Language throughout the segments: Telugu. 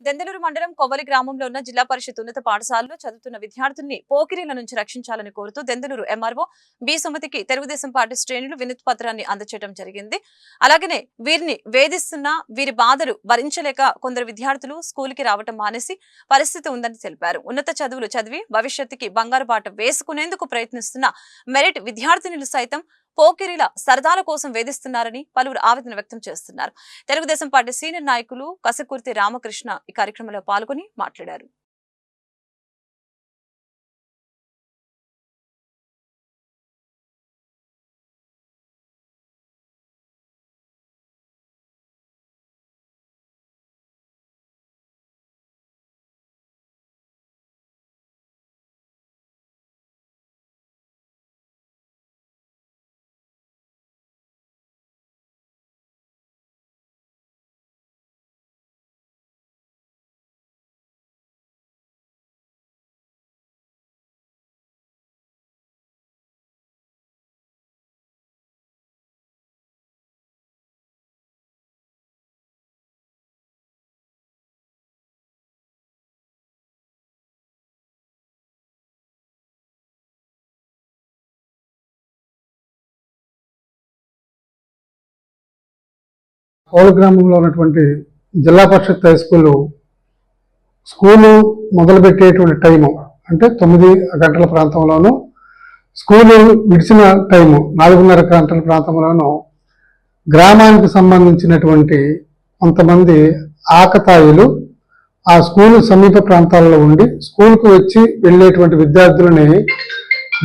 దెందలూరు మండలం కొవ్వలి గ్రామంలో ఉన్న జిల్లా పరిషత్ ఉన్నత పాఠశాలలో చదువుతున్న విద్యార్థుల్ని పోకిరీల నుంచి రక్షించాలని కోరుతూ దెందలూరు ఎంఆర్ఓ బి సుమతికి తెలుగుదేశం పార్టీ శ్రేణులు వినతి పత్రాన్ని అందచేయడం జరిగింది. అలాగనే వీరిని వేధిస్తున్న వీరి బాధలు భరించలేక కొందరు విద్యార్థులు స్కూల్కి రావటం మానేసి పరిస్థితి ఉందని తెలిపారు. ఉన్నత చదువులు చదివి భవిష్యత్తుకి బంగారు బాట వేసుకునేందుకు ప్రయత్నిస్తున్న మెరిట్ విద్యార్థినులు సైతం పోకిరిల సరదాల కోసం వేధిస్తున్నారని పలువురు ఆవేదన వ్యక్తం చేస్తున్నారు. తెలుగుదేశం పార్టీ సీనియర్ నాయకులు కసకుర్తి రామకృష్ణ ఈ కార్యక్రమంలో పాల్గొని మాట్లాడారు. కోల గ్రామంలో ఉన్నటువంటి Zilla Parishad high school school మొదలుపెట్టేటువంటి time అంటే తొమ్మిది గంటల ప్రాంతంలోను స్కూలు విడిచిన టైము నాలుగున్నర గంటల ప్రాంతంలోను గ్రామానికి సంబంధించినటువంటి కొంతమంది ఆకతాయిలు ఆ స్కూలు సమీప ప్రాంతాల్లో ఉండి స్కూల్కు వచ్చి వెళ్ళేటువంటి విద్యార్థులని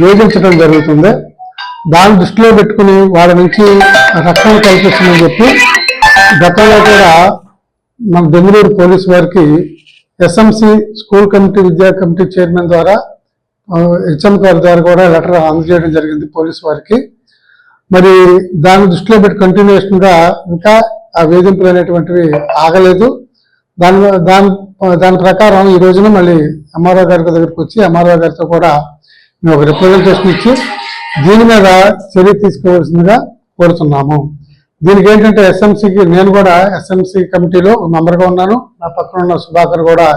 వేధించడం జరుగుతుంది. దాన్ని దృష్టిలో పెట్టుకుని వాళ్ళ నుంచి రక్షణ కల్పిస్తుందని చెప్పి గతంలో కూడా మన బెంగళూరు పోలీస్ వారికి ఎస్ఎంసి స్కూల్ కమిటీ విద్యా కమిటీ చైర్మన్ ద్వారా హెచ్ఎం గారి ద్వారా కూడా లెటర్ అందజేయడం జరిగింది పోలీస్ వారికి. మరి దాన్ని దృష్టిలో పెట్టి కంటిన్యూషన్గా ఇంకా ఆ వేధింపులు అనేటువంటివి ఆగలేదు. దాని దాని దాని ప్రకారం ఈ రోజున మళ్ళీ ఎంఆర్ఓ గారి దగ్గరికి వచ్చి ఎంఆర్ఓ గారితో కూడా మేము ఒక రిప్రజెంటేషన్ ఇచ్చి దీని మీద చర్య తీసుకోవాల్సిందిగా కోరుతున్నాము. దీనికి ఏంటంటే ఎస్ఎంసీకి నేను కూడా ఎస్ఎంసి కమిటీలో మెంబర్గా ఉన్నాను. నా పక్కన ఉన్న సుధాకర్ కూడా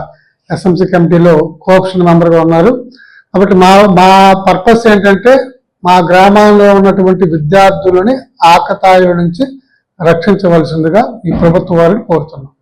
ఎస్ఎంసి కమిటీలో కోఆప్షన్ మెంబర్గా ఉన్నారు. కాబట్టి మా మా పర్పస్ ఏంటంటే మా గ్రామంలో ఉన్నటువంటి విద్యార్థులని ఆకతాయిల నుంచి రక్షించవలసిందిగా ఈ ప్రభుత్వం వారిని కోరుతున్నాం.